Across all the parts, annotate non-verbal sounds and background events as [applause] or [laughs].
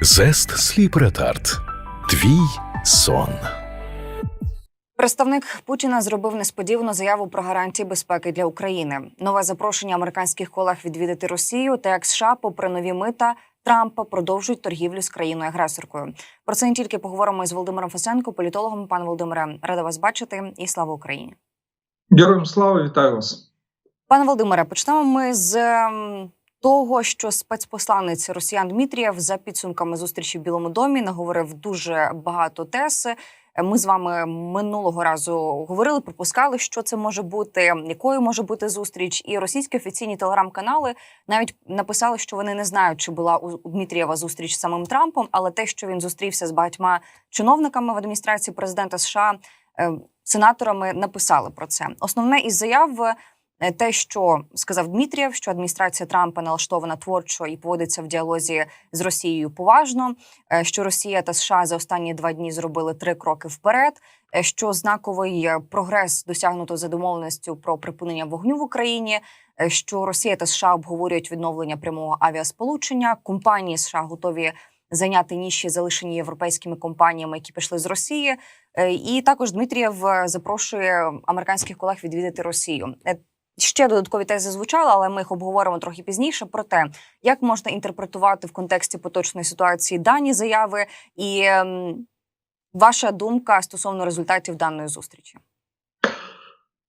Зест Сліп Ретард. Твій сон. Представник Путіна зробив несподівану заяву про гарантії безпеки для України. Нове запрошення американських колег відвідати Росію та як США, попри нові мита Трампа, продовжують торгівлю з країною агресоркою. Про це не тільки поговоримо із Володимиром Фасенко, політологом. Пане Володимире, рада вас бачити і слава Україні. Героям слава, вітаю вас. Пане Володимире, почнемо ми з ем, того, що спецпосланець Росіян Дмитрієв за підсумками зустрічі в Білому домі наговорив дуже багато тез. Ми з вами минулого разу говорили, припускали, що це може бути, якою може бути зустріч. І російські офіційні телеграм-канали навіть написали, що вони не знають, чи була у Дмитрієва зустріч з самим Трампом, але те, що він зустрівся з багатьма чиновниками в адміністрації президента США, е, сенаторами написали про це. Основне із заяв. Е, Те, що сказав Дмитрієв, що адміністрація Трампа налаштована творчо і поводиться в діалозі з Росією поважно, е, що Росія та США за останні два дні зробили три кроки вперед. е, Що знаковий прогрес досягнуто за домовленістю про припинення вогню в Україні. Що Росія та США обговорюють відновлення прямого авіасполучення. Компанії США готові зайняти ніші, залишені європейськими компаніями, які пішли з Росії. І також Дмитрієв запрошує американських колег відвідати Росію. Ще додаткові тези звучали, але ми їх обговоримо трохи пізніше. Про те, як можна інтерпретувати в контексті поточної ситуації дані заяви, і ем, ваша думка стосовно результатів даної зустрічі.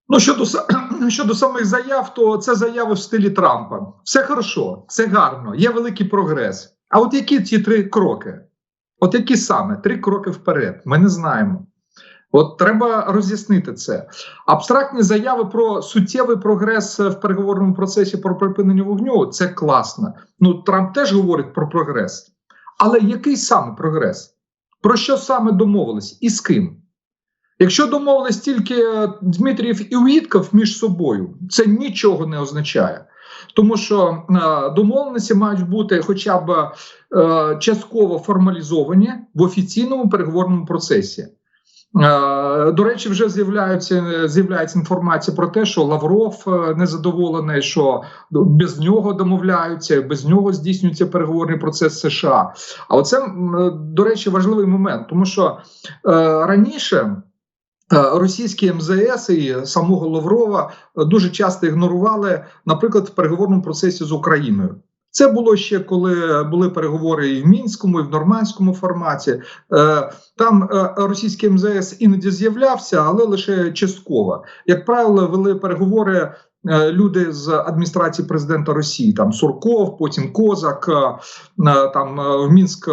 Ну щодо [clears throat] щодо самих заяв, то це заяви в стилі Трампа. Все хорошо, все гарно, є великий прогрес. А от які ці три кроки? От які саме три кроки вперед? Ми не знаємо. От треба роз'яснити це. Абстрактні заяви про суттєвий прогрес в переговорному процесі про припинення вогню це класно. Ну Трамп теж говорить про прогрес. Але який саме прогрес? Про що саме домовились і з ким? Якщо домовились тільки е, Дмитрієв і Уітков між собою, це нічого не означає. Тому що е, домовленості мають бути хоча б е, частково формалізовані в офіційному переговорному процесі. Е, До речі, вже з'являється з'являється інформація про те, що Лавров е, незадоволений, що без нього домовляються, без нього здійснюється переговорний процес США. А оце, до речі, важливий момент, тому що е, раніше. е, Російські МЗС і самого Лаврова е, дуже часто ігнорували, наприклад, в переговорному процесі з Україною. Це було ще коли були переговори і в мінському, і в нормандському форматі. Е, Там е, російський МЗС іноді з'являвся, але лише частково. Як правило, вели переговори е, люди з адміністрації президента Росії, там Сурков, потім Козак, там в Мінськ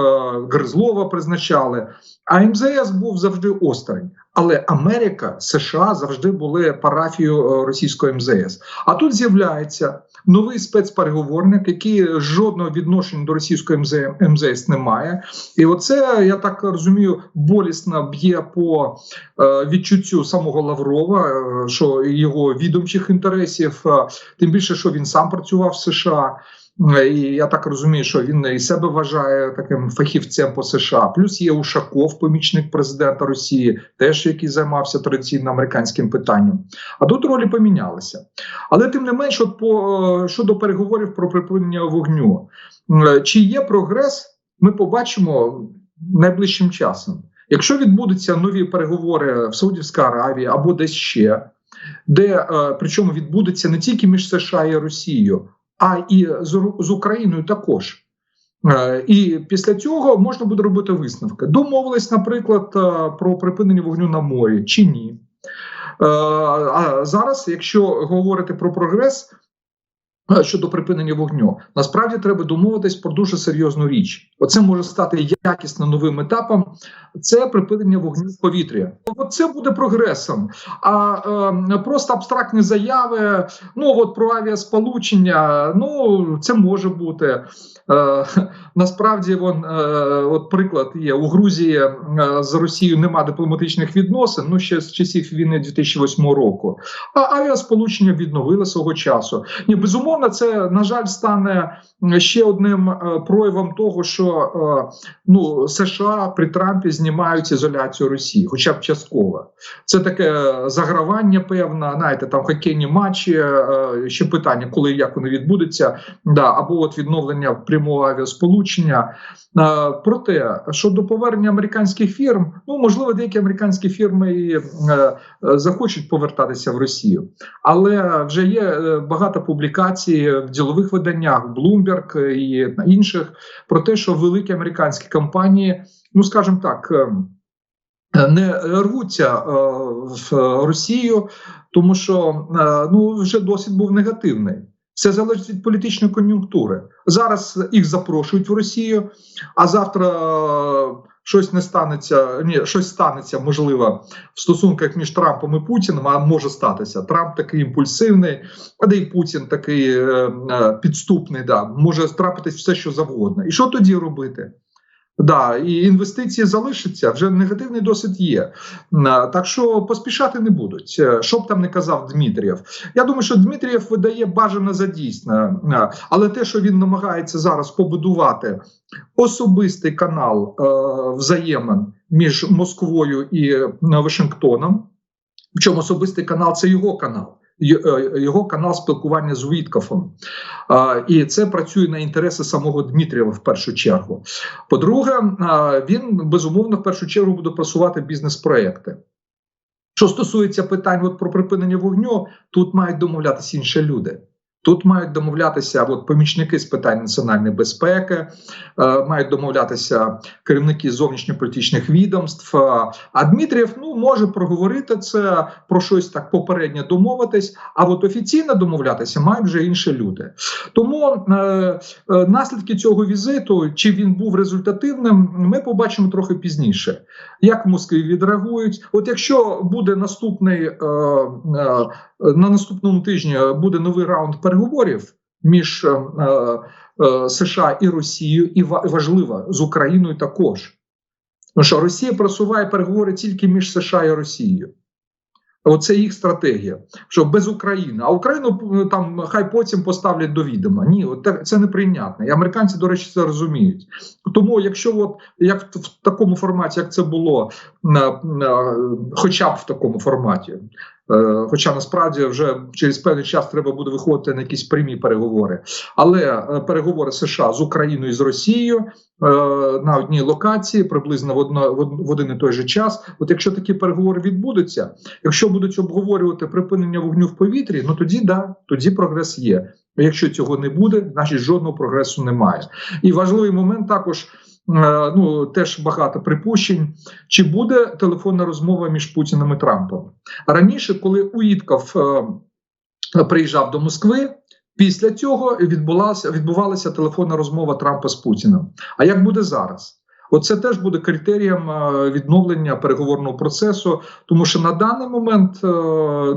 Гризлова призначали. А МЗС був завжди осторонь. Але Америка, США завжди були парафією російської МЗС. А тут з'являється новий спецпереговорник, який жодного відношення до російської МЗ, МЗС не має. І оце я так розумію, болісно б'є по е, відчуттю самого Лаврова, е, що його відомчих інтересів, е, тим більше, що він сам працював в США. Е, І я так розумію, що він і себе вважає таким фахівцем по США. Плюс є Ушаков, помічник президента Росії, теж який займався традиційно американським питанням. А тут ролі помінялися. Але тим не менш, от по е, щодо переговорів про припинення вогню, е, чи є прогрес, ми побачимо найближчим часом. Якщо відбудуться нові переговори в Саудівській Аравії або десь ще, де причому відбудеться не тільки між США і Росією, а і з, Україною також. Е, І після цього можна буде робити висновки. Домовились, наприклад, е, про припинення вогню на морі чи ні. Е, А зараз, якщо говорити про прогрес щодо припинення вогню, насправді треба домовитись про дуже серйозну річ. Оце може стати якісно новим етапом. Це припинення вогню в повітря. От це буде прогресом. А е, просто абстрактні заяви. Ну от про авіасполучення. Ну це може бути. Е, насправді, вон е, от приклад є у Грузії е, з Росією нема дипломатичних відносин. Ну ще з часів війни 2008 року. А авіасполучення відновили свого часу. Ні, безумовно, це на жаль стане ще одним е, проявом того, що е, ну США при Трампі знімають ізоляцію Росії, хоча б частково. Це таке загравання, певне, знаєте, там хокейні матчі. е, Ще питання, коли і як вони відбудуться, да, або от відновлення прямого авіасполучення. Е, Проте щодо повернення американських фірм, ну можливо, деякі американські фірми і е, е, захочуть повертатися в Росію, але вже є е, багато публікацій в ділових виданнях, Bloomberg і на інших про те, що великі американські компанії, ну скажімо так. е, Не рвуться е, в Росію, тому що е, ну вже досвід був негативний. Все залежить від політичної кон'юнктури. Зараз їх запрошують в Росію, а завтра е, щось не станеться. Ні, щось станеться можливо в стосунках між Трампом і Путіним. А може статися. Трамп такий імпульсивний, а де і Путін такий е, е, підступний. Да, може трапитись все, що завгодно. І що тоді робити? Да, і інвестиції залишаться, вже негативний досвід є. Е, Так що поспішати не будуть. Е, Що б там не казав Дмитрієв. Я думаю, що Дмитрієв видає бажане за дійсне, Е, але те, що він намагається зараз побудувати особистий канал е, взаємин між Москвою і Вашингтоном, причому особистий канал це його канал. Е, Його канал спілкування з Віткофом, і це працює на інтереси самого Дмитрієва в першу чергу. По-друге, він безумовно в першу чергу буде просувати бізнес-проекти. Що стосується питань от про припинення вогню, тут мають домовлятися інші люди. Тут мають домовлятися от, помічники з питань національної безпеки, е, мають домовлятися керівники зовнішньополітичних відомств. А Дмитрієв ну може проговорити це про щось так попередньо домовитись. А от офіційно домовлятися мають вже інші люди. Тому е, е, наслідки цього візиту, чи він був результативним, ми побачимо трохи пізніше. Як в Москві відреагують? От якщо буде наступний е, е, на наступному тижні буде новий раунд переговорів між е, е, США і Росією, і ва- важливо з Україною також. Тому що Росія просуває переговори тільки між США і Росією. Оце їх стратегія, що без України. А Україну е, там хай потім поставлять до відома. Ні, це неприйнятно. І американці, до речі, це розуміють. Тому, якщо от як в такому форматі, як це було, хоча б в такому форматі, хоча насправді вже через певний час треба буде виходити на якісь прямі переговори, але е, переговори США з Україною і з Росією е, на одній локації, приблизно в одно в один і той же час. От якщо такі переговори відбудуться, якщо будуть обговорювати припинення вогню в повітрі, ну тоді да, тоді прогрес є. Якщо цього не буде, значить жодного прогресу немає. І важливий момент також. Е, Ну, теж багато припущень. Чи буде телефонна розмова між Путіним і Трампом? Раніше, коли Уїтков е, приїжджав до Москви, після цього відбулася відбувалася телефонна розмова Трампа з Путіним. А як буде зараз? Оце теж буде критерієм е, відновлення переговорного процесу, тому що на даний момент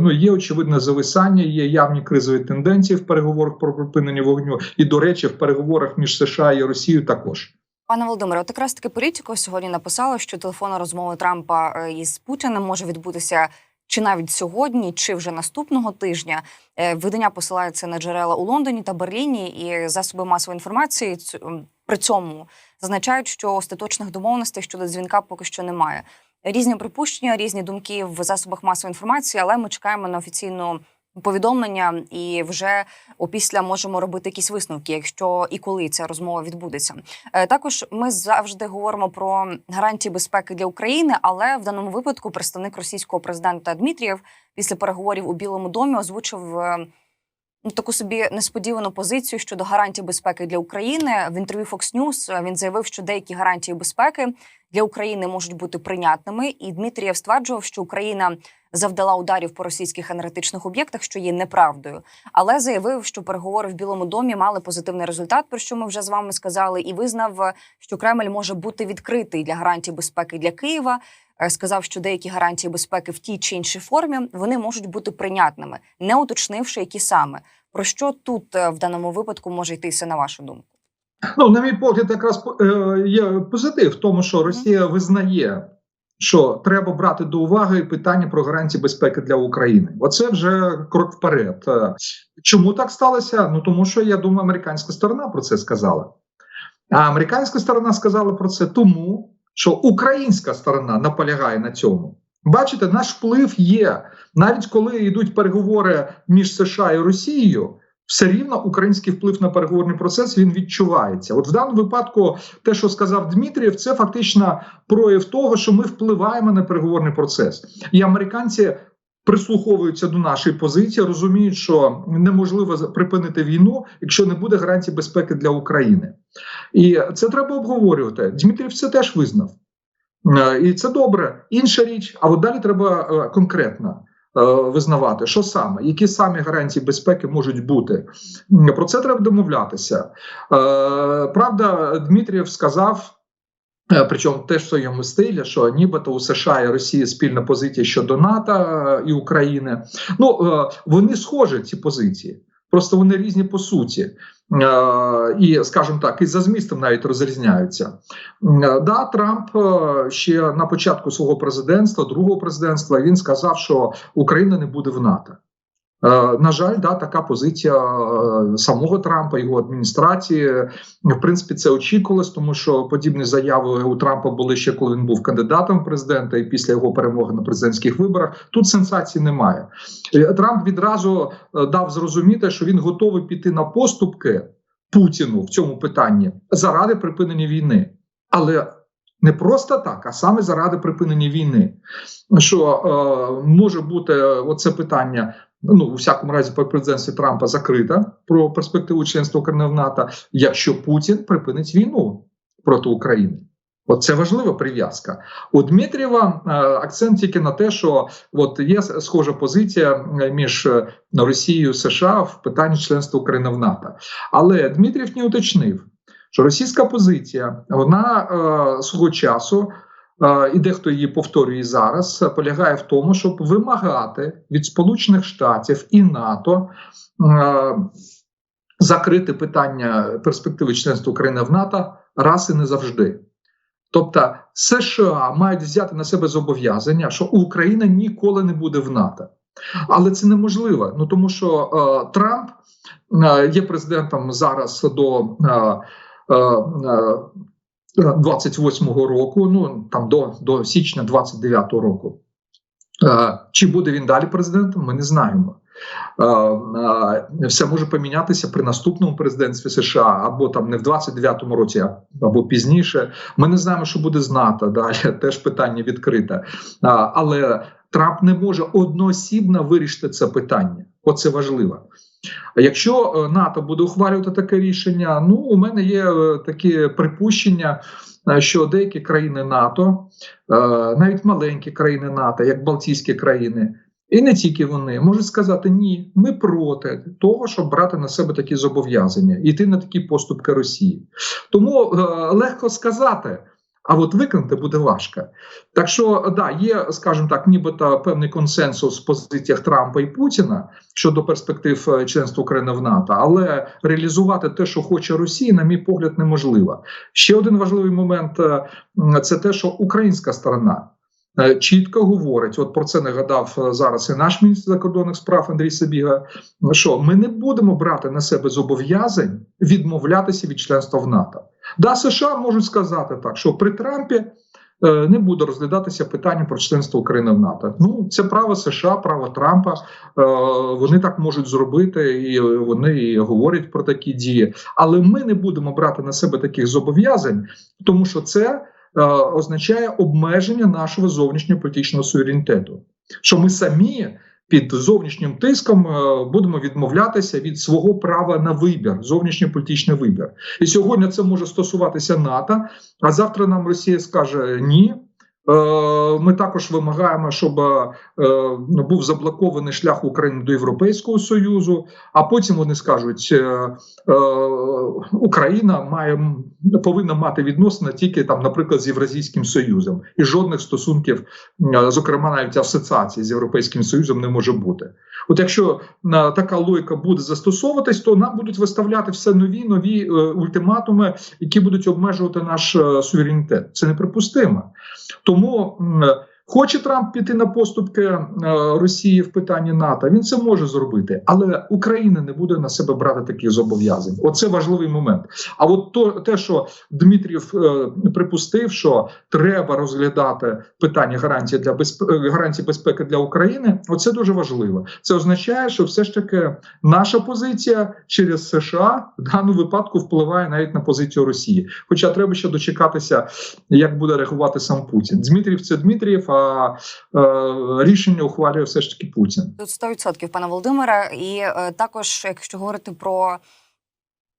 ну є очевидне зависання, є явні кризові тенденції в переговорах про припинення вогню, і до речі, в переговорах між США і Росією також. Пане Володимире, от якраз таки політико сьогодні написала, що телефонна розмова Трампа е, із Путіним може відбутися чи навіть сьогодні, чи вже наступного тижня. Е, Видання посилається на джерела у Лондоні та Берліні, і засоби масової інформації при цьому зазначають, що остаточних домовленостей щодо дзвінка поки що немає. Різні припущення, різні думки в засобах масової інформації, але ми чекаємо на офіційну повідомлення і вже опісля можемо робити якісь висновки, якщо і коли ця розмова відбудеться. Е, Також ми завжди говоримо про гарантії безпеки для України, але в даному випадку представник російського президента Дмитрієв після переговорів у Білому домі озвучив. Ну, таку собі несподівану позицію щодо гарантій безпеки для України в інтерв'ю Fox News е, Він заявив, що деякі гарантії безпеки для України можуть бути прийнятними. І Дмитрієв стверджував, що Україна завдала ударів по російських енергетичних об'єктах, що є неправдою. Але заявив, що переговори в Білому домі мали позитивний результат, про що ми вже з вами сказали, і визнав, е, що Кремль може бути відкритий для гарантій безпеки для Києва. Е, Сказав, що деякі гарантії безпеки в тій чи іншій формі вони можуть бути прийнятними, не уточнивши, які саме про що тут е, в даному випадку може йтися на вашу думку. Ну, на мій погляд, якраз е, є позитив в тому, що Росія визнає, що треба брати до уваги питання про гарантії безпеки для України. Оце вже крок вперед. Чому так сталося? Ну тому що я думаю, американська сторона про це сказала. А американська сторона сказала про це тому, що українська сторона наполягає на цьому. Бачите, наш вплив є навіть коли йдуть переговори між США і Росією. Все рівно український вплив на переговорний процес він відчувається. От в даному випадку, те, що сказав Дмитрієв, це фактично прояв того, що ми впливаємо на переговорний процес, і американці прислуховуються до нашої позиції, розуміють, що неможливо припинити війну, якщо не буде гарантій безпеки для України. І це треба обговорювати. Дмитрів це теж визнав. Е, І це добре. Інша річ, а от далі треба е, конкретно е, визнавати, що саме, які самі гарантії безпеки можуть бути. Про це треба домовлятися. Правда, Дмитрієв сказав. Е, Причому теж в своєму стилі, що нібито у США і Росії спільна позиція щодо НАТО е, і України. Ну е, вони схожі ці позиції, просто вони різні по суті. І, скажімо так, і за змістом навіть розрізняються. Да, Трамп ще на початку свого президентства, другого президентства, він сказав, що Україна не буде в НАТО. Е, На жаль, да, така позиція е, самого Трампа, його адміністрації. В принципі, це очікувалось, тому що подібні заяви у Трампа були ще коли він був кандидатом в президента, і після його перемоги на президентських виборах. Тут сенсацій немає. Е, Трамп відразу дав зрозуміти, що він готовий піти на поступки Путіну в цьому питанні заради припинення війни, але не просто так, а саме заради припинення війни. Що е, може бути оце питання. Ну, у всякому разі, по президентстві Трампа закрита про перспективу членства України в НАТО, якщо Путін припинить війну проти України. Оце важлива прив'язка. У Дмитрієва е, акцент тільки на те, що от є схожа позиція е, між е, Росією і США в питанні членства України в НАТО. Але Дмитрієв не уточнив, що російська позиція вона свого часу. І дехто її повторює зараз, е, полягає в тому, щоб вимагати від Сполучених Штатів і НАТО е, закрити питання перспективи членства України в НАТО раз і не завжди. Тобто США мають взяти на себе зобов'язання, що Україна ніколи не буде в НАТО. Але це неможливо. Ну тому що е, Трамп е, є президентом зараз до е, е, 28-го року, ну там до, до січня 29-го року. Е, чи буде він далі президентом? Ми не знаємо. Е, е, Все може помінятися при наступному президентстві США або там не в 29-му році, або пізніше. Ми не знаємо, що буде з НАТО. [laughs] Далі теж питання відкрите. Але Трамп не може одноосібно вирішити це питання. Оце важливо. А Якщо е, НАТО буде ухвалювати таке рішення, ну у мене є е, такі припущення, е, що деякі країни НАТО, навіть маленькі країни НАТО, як Балтійські країни, і не тільки вони можуть сказати ні, ми проти того, щоб брати на себе такі зобов'язання, йти на такі поступки Росії. Тому е, легко сказати. А от виконати буде важко. Так що да, є, скажімо так, нібито певний консенсус в позиціях Трампа і Путіна щодо перспектив е, членства України в НАТО, але реалізувати те, що хоче Росія, на мій погляд, неможливо. Ще один важливий момент е, це те, що українська сторона. е, Чітко говорить, от про це нагадав зараз і наш міністр закордонних справ Андрій Сабіга. Що ми не будемо брати на себе зобов'язань відмовлятися від членства в НАТО. Да, США можуть сказати так, що при Трампі е, не буде розглядатися питання про членство України в НАТО. Ну це право США, право Трампа. Е, вони так можуть зробити, і вони говорять про такі дії. Але ми не будемо брати на себе таких зобов'язань, тому що це е, означає обмеження нашого зовнішньополітичного суверенітету. Що ми самі під зовнішнім тиском е, будемо відмовлятися від свого права на вибір, зовнішньополітичний вибір. І сьогодні це може стосуватися НАТО. А завтра нам Росія скаже ні. Е, Ми також вимагаємо, щоб е, був заблокований шлях України до Європейського союзу. А потім вони скажуть, е, Україна має повинна мати відносини тільки там, наприклад, з Євразійським Союзом, і жодних стосунків, зокрема, навіть асоціації з Європейським Союзом, не може бути. От якщо така логіка буде застосовуватись, то нам будуть виставляти все нові нові ультиматуми, які будуть обмежувати наш суверенітет. Це неприпустимо. Тому м, Хоче Трамп піти на поступки е, Росії в питанні НАТО, він це може зробити, але Україна не буде на себе брати таких зобов'язань. Оце важливий момент. А от то те, що Дмитрів е, припустив, що треба розглядати питання гарантії для безпеки гарантії безпеки для України. Оце дуже важливо. Це означає, що все ж таки наша позиція через США в даному випадку впливає навіть на позицію Росії. Хоча треба ще дочекатися, як буде реагувати сам Путін. Дмитрів це Дмитрієв, а е, рішення ухвалює все ж таки Путін. Тут 100%, пане Володимире. І е, також, якщо говорити про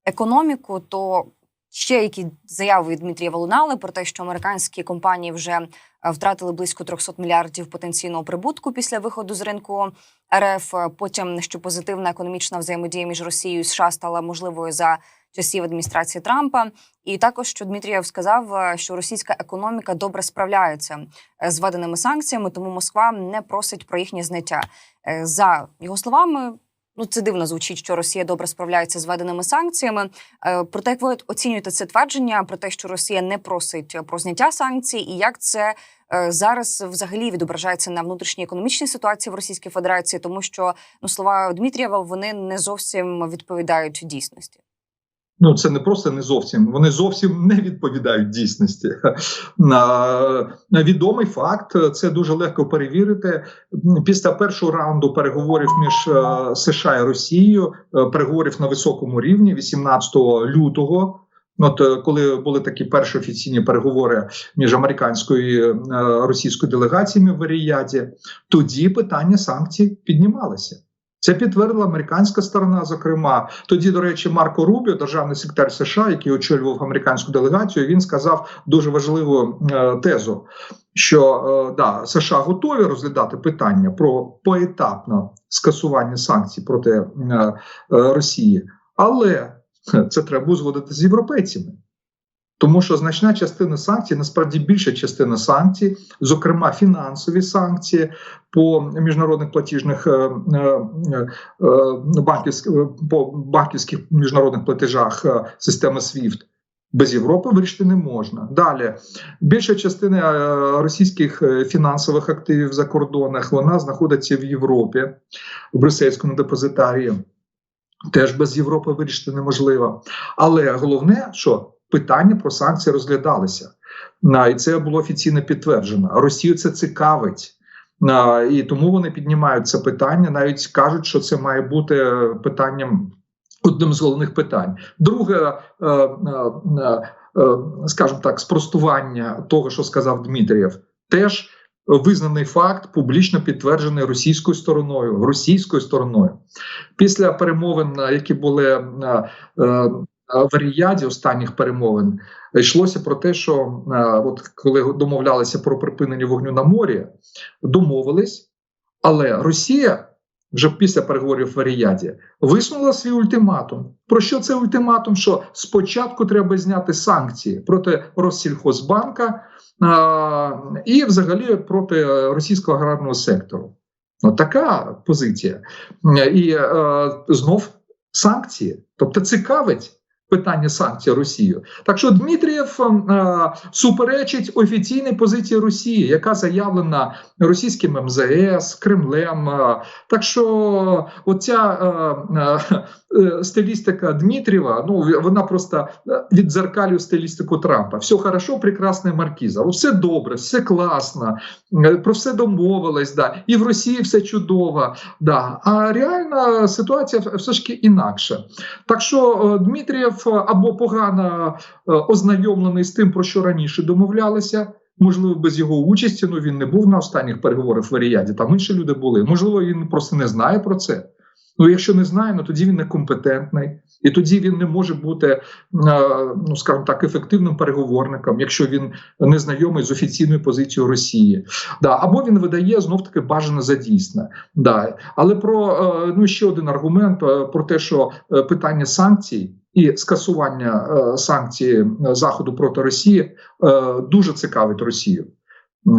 економіку, то ще які заяви Дмитрія лунали про те, що американські компанії вже е, втратили близько 300 мільярдів потенційного прибутку після виходу з ринку РФ. Потім що позитивна економічна взаємодія між Росією і США стала можливою за часів адміністрації Трампа. І також що Дмитрієв сказав, е, що російська економіка добре справляється е, з введеними санкціями, тому Москва не просить про їхнє зняття. Е, За його словами, ну це дивно звучить, що Росія добре справляється з введеними санкціями. Проте, як ви оцінюєте це твердження про те, що Росія не просить про зняття санкцій, і як це зараз взагалі відображається на внутрішній економічній ситуації в Російській Федерації, тому що ну слова Дмитрієва вони не зовсім відповідають дійсності. Ну, це не просто не зовсім. Вони зовсім не відповідають дійсності. [laughs] Відомий факт, це дуже легко перевірити. Після першого раунду переговорів між е, США і Росією, е, переговорів на високому рівні, 18 лютого. От е, коли були такі перші офіційні переговори між американською і російською делегаціями в Ріяді, тоді питання санкцій піднімалося. Це підтвердила американська сторона. Зокрема, тоді, до речі, Марко Рубіо, державний секретар США, який очолював американську делегацію, він сказав дуже важливу е, тезу, що е, да, США готові розглядати питання про поетапне скасування санкцій проти е, е, Росії, але це треба узгодити з європейцями. Тому що значна частина санкцій, насправді більша частина санкцій, зокрема фінансові санкції по міжнародних платіжних е, е, е, банківських по банківських міжнародних платежах системи SWIFT, без Європи вирішити не можна. Далі більша частина російських фінансових активів в закордонах вона знаходиться в Європі, в брюссельському депозитарії. Теж без Європи вирішити неможливо. Але головне, що питання про санкції розглядалися, і це було офіційно підтверджено. Росію це цікавить. І тому вони піднімають це питання, навіть кажуть, що це має бути питанням одним з головних питань. Друге, е, е, е, скажімо так, спростування того, що сказав Дмитрієв, теж визнаний факт, публічно підтверджений російською стороною. Російською стороною після перемовин, які були е, е, в Ріяді останніх перемовин, йшлося про те, що е, от коли домовлялися про припинення вогню на морі, домовились, але Росія. Вже після переговорів в Ріяді висунула свій ультиматум. Про що це ультиматум? Що спочатку треба зняти санкції проти Россільхозбанка а, і, взагалі, проти російського аграрного сектору. Ну, така позиція. І е, знов санкції. Тобто цікавить питання санкцій Росію. Так що Дмитрієв е, суперечить офіційній позиції Росії, яка заявлена російським МЗС, Кремлем. Е, так що оця е, е, е, стилістика Дмитрієва, ну вона просто віддзеркалює стилістику Трампа. Все хорошо, прекрасна маркіза. Все добре, все класно, е, про все домовились. Да. І в Росії все чудово. Да. А реальна ситуація все ж таки інакша. Так що е, Або погано е, ознайомлений з тим, про що раніше домовлялися. Можливо, без його участі, ну він не був на останніх переговорах в Аріяді, там інші люди були. Можливо, він просто не знає про це. Ну, якщо не знає, ну тоді він некомпетентний, і тоді він не може бути, е, ну скажімо так, ефективним переговорником, якщо він не знайомий з офіційною позицією Росії. Да, Або він видає знов таки бажане за дійсне. Да. Але про е, ну ще один аргумент про те, що питання санкцій. І скасування е, санкцій заходу проти Росії е, дуже цікавить Росію.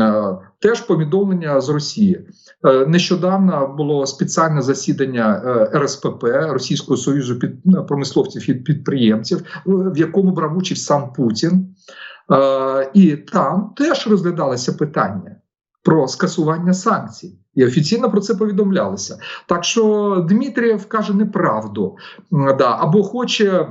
Е, теж повідомлення з Росії Е, нещодавно було спеціальне засідання е, РСПП Російського союзу під промисловців і підприємців, в якому брав участь сам Путін, Е, і там теж розглядалося питання. про скасування санкцій. І офіційно про це повідомлялося. Так що Дмитрієв каже неправду, да, або хоче.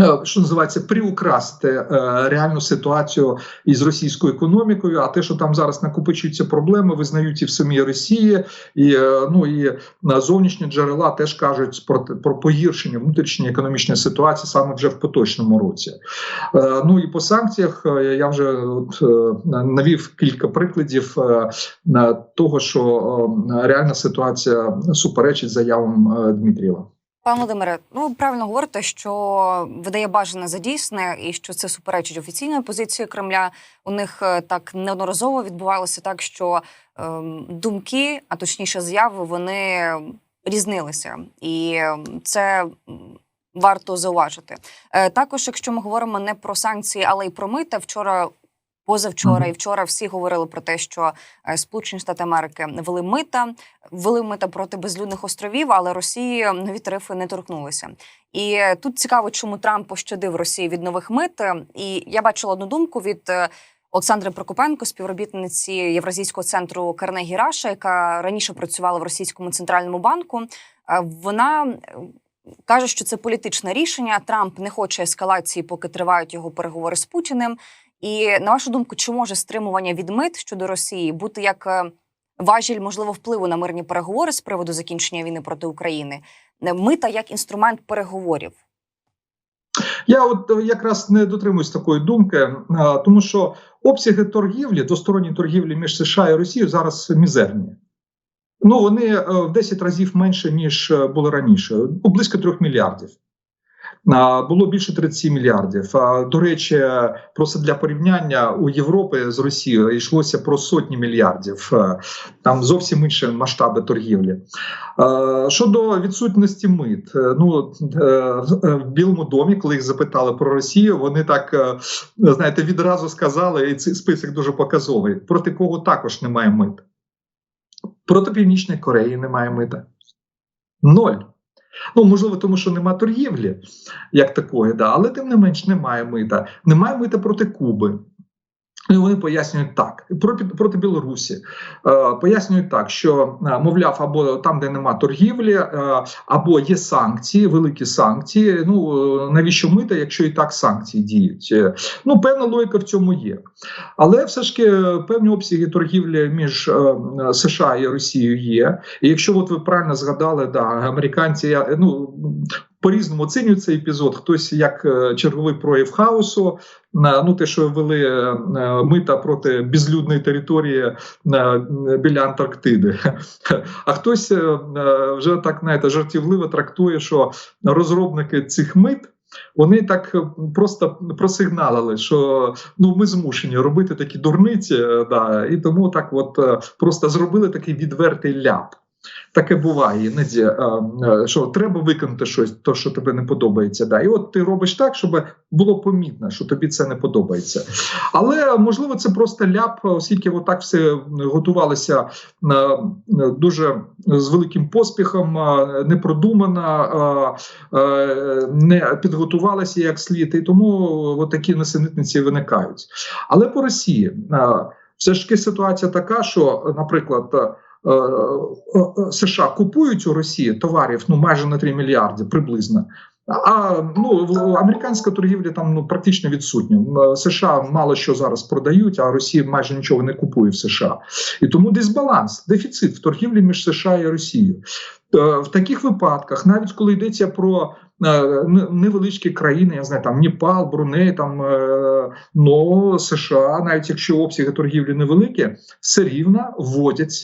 Е, Що називається приукрасти е, реальну ситуацію із російською економікою, а те, що там зараз накопичуються проблеми, визнають і в самій Росії, і е, ну і зовнішні джерела теж кажуть про, про погіршення внутрішньої економічної ситуації саме вже в поточному році. Ну і по санкціях я вже от, навів кілька прикладів того, що реальна ситуація суперечить заявам Дмитрієва. Пане Володимире, ну правильно говорите, що видає бажане за дійсне, і що це суперечить офіційної позиції Кремля. У них е, так неодноразово відбувалося так, що ем, думки, а точніше заяви, вони різнилися, і ем, це варто зауважити. Е, також, якщо ми говоримо не про санкції, але й про мита, вчора. Позавчора і вчора всі говорили про те, що е, Сполучені Штати Америки вели мита, ввели мита проти безлюдних островів, але Росії нові тарифи не торкнулися. І е, тут цікаво, чому Трамп пощадив Росії від нових мит. Е, І я бачила одну думку від Олександри Прокопенко, співробітниці Євразійського центру Карнегі Раша, яка раніше працювала в російському центральному банку. Вона каже, що це політичне рішення. Трамп не хоче ескалації, поки тривають його переговори з Путіним. І на вашу думку, чи може стримування від мит щодо Росії бути як е, важіль можливо впливу на мирні переговори з приводу закінчення війни проти України? Мита як інструмент переговорів. Я от е, якраз не дотримуюсь такої думки, е, тому що обсяги торгівлі, двосторонньої торгівлі між США і Росією зараз мізерні. Ну вони в 10 разів менше ніж було раніше, близько 3 мільярдів. Було більше 37 мільярдів. До речі, просто для порівняння у Європи з Росією йшлося про сотні мільярдів. Там зовсім інші масштаби торгівлі. Щодо відсутності мит, е, ну е, е, в Білому домі, коли їх запитали про Росію, вони так знаєте відразу сказали, і цей список дуже показовий. Проти кого також немає мит. Проти Північної Кореї немає мита. Ноль. Ну, можливо, тому що нема торгівлі як такої, да, але тим не менш немає мита. Немає мита проти Куби. І вони пояснюють так проти, проти Білорусі. Е, пояснюють так, що е, мовляв, або там, де нема торгівлі, е, або є санкції, великі санкції. Ну е, навіщо мита, якщо і так санкції діють? Е, Ну, певна логіка в цьому є. Але все ж таки певні обсяги торгівлі між е, США і Росією є. І якщо от ви правильно згадали, да, американці я, ну. По-різному оцінюють цей епізод. Хтось як е, черговий прояв хаосу, на ну те, що ввели е, мита проти безлюдної території е, біля Антарктиди. [laughs] А хтось е, е, вже так знаєте, жартівливо трактує, що розробники цих мит. Вони так е, просто просигналили, що ну ми змушені робити такі дурниці, е, да, і тому так, от е, просто зробили такий відвертий ляп. Таке буває іноді, е, е, що треба виконати щось, то що тобі не подобається. Да. І от ти робиш так, щоб було помітно, що тобі це не подобається. Але можливо, це просто ляп, оскільки отак все готувалося е, дуже з великим поспіхом, е, не підготувалися як слід, і тому такі несенітниці виникають. Але по Росії все ж таки ситуація така, що, наприклад. Е, е, е, США купують у Росії товарів ну майже на 3 мільярди приблизно. А ну американська торгівля там ну практично відсутня. США мало що зараз продають, а Росія майже нічого не купує в США. І тому дисбаланс, дефіцит в торгівлі між США і Росією. Е, В таких випадках, навіть коли йдеться про е, невеличкі країни, я знаю, там Непал, Бруней, там е, но США, навіть якщо обсяги торгівлі невеликі, все рівно вводять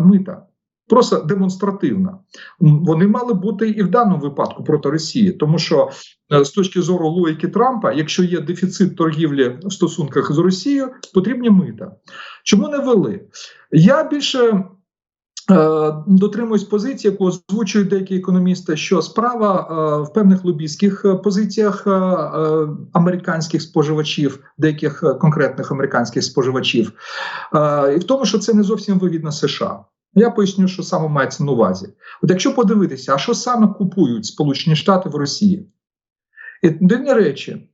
мита. Просто демонстративно. М, Вони мали бути і в даному випадку проти Росії, тому що з точки зору логіки Трампа, якщо є дефіцит торгівлі в стосунках з Росією, потрібні мита. Чому не вели? Я більше. Е, Дотримуюсь позиції, яку озвучують деякі економісти, що справа е, в певних лобійських е, позиціях американських споживачів, деяких конкретних американських споживачів, і в тому, що це не зовсім вигідно США. Я поясню, що саме мається на увазі. От якщо подивитися, а що саме купують Сполучені Штати в Росії? І дивні речі.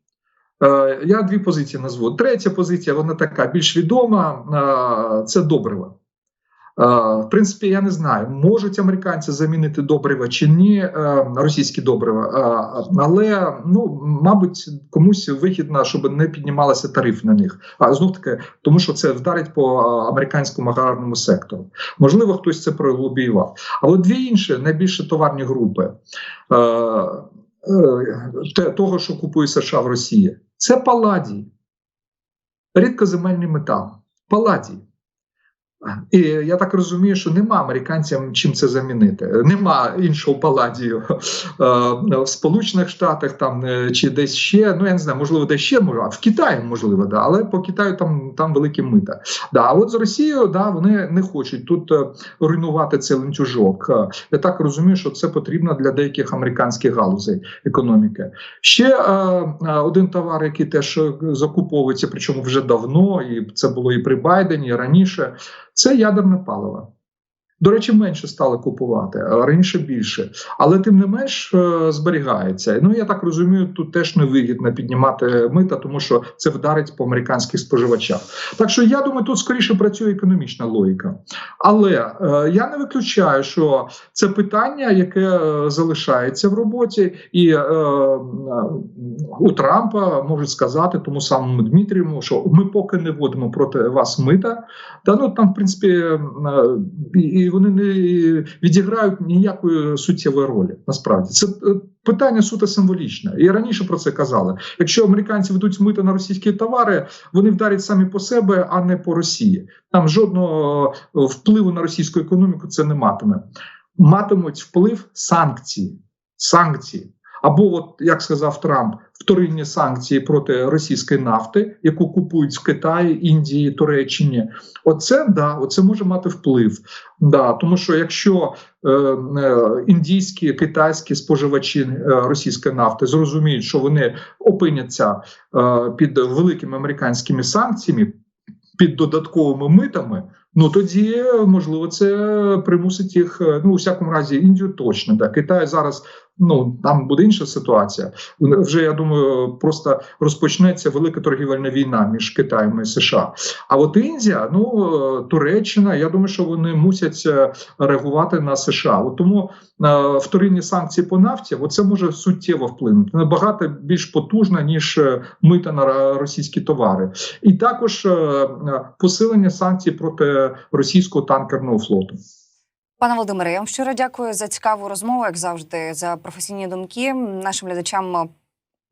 Я дві позиції назву. Третя позиція, вона така більш відома. Це добрива. Е, В принципі, я не знаю, можуть американці замінити добрива чи ні, е, російські добрива, Е, але ну, мабуть, комусь вигідно, щоб не піднімалися тариф на них. А знов таки, тому що це вдарить по американському аграрному сектору. Можливо, хтось це пролобіював. А от дві інші найбільше товарні групи того, що купує США в Росії, це паладій, рідкоземельний метал. Паладій. І я так розумію, що нема американцям чим це замінити. Нема іншого паладію е, в Сполучених Штатах там е, чи десь ще. Ну я не знаю, можливо, десь ще може, а в Китаї можливо, да, але по Китаю там, там великі мита. Да, а от з Росією да, вони не хочуть тут е, руйнувати цей ланцюжок. Я так розумію, що це потрібно для деяких американських галузей економіки. Ще е, один товар, який теж закуповується, причому вже давно, і це було і при Байдені, і раніше. Це ядерне паливо. До речі, менше стали купувати, раніше більше. Але тим не менш е, зберігається. Ну я так розумію, тут теж невигідно піднімати мита, тому що це вдарить по американських споживачах. Так що я думаю, тут скоріше працює економічна логіка. Але е, я не виключаю, що це питання, яке е, залишається в роботі, і е, у Трампа можуть сказати тому самому Дмитрієву, що ми поки не вводимо проти вас мита. Та ну там, в принципі, е, і і вони не відіграють ніякої суттєвої ролі. Насправді це е, питання суто символічне. І раніше про це казали. Якщо американці ведуть мита на російські товари, вони вдарять самі по себе, а не по Росії. Там жодного е, впливу на російську економіку це не матиме. Матимуть вплив санкції. Санкції. Або, от як сказав Трамп, вторинні санкції проти російської нафти, яку купують в Китаї, Індії, Туреччині. Оце да, оце може мати вплив. Да, тому що якщо е, е, індійські китайські споживачі е, російської нафти зрозуміють, що вони опиняться е, під великими американськими санкціями, під додатковими митами. Ну тоді можливо це примусить їх. е, Ну у всякому разі, Індію точно да Китай зараз. Ну там буде інша ситуація. Вже я думаю, просто розпочнеться велика торгівельна війна між Китаєм і США. А от Індія, ну Туреччина, я думаю, що вони мусять е, реагувати на США. От тому е, вторинні санкції по нафті, оце може суттєво вплинути набагато більш потужно ніж е, мита на російські товари, і також е, е, посилення санкцій проти російського танкерного флоту. Пане Володимире, я вам щиро дякую за цікаву розмову, як завжди, за професійні думки. Нашим глядачам е,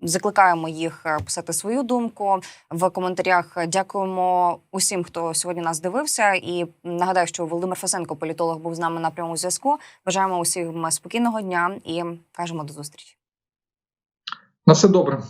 закликаємо їх е, писати свою думку в коментарях. Дякуємо усім, хто сьогодні нас дивився. І нагадаю, що Володимир Фасенко, політолог, був з нами на прямому зв'язку. Бажаємо усім спокійного дня і кажемо до зустрічі. На все добре.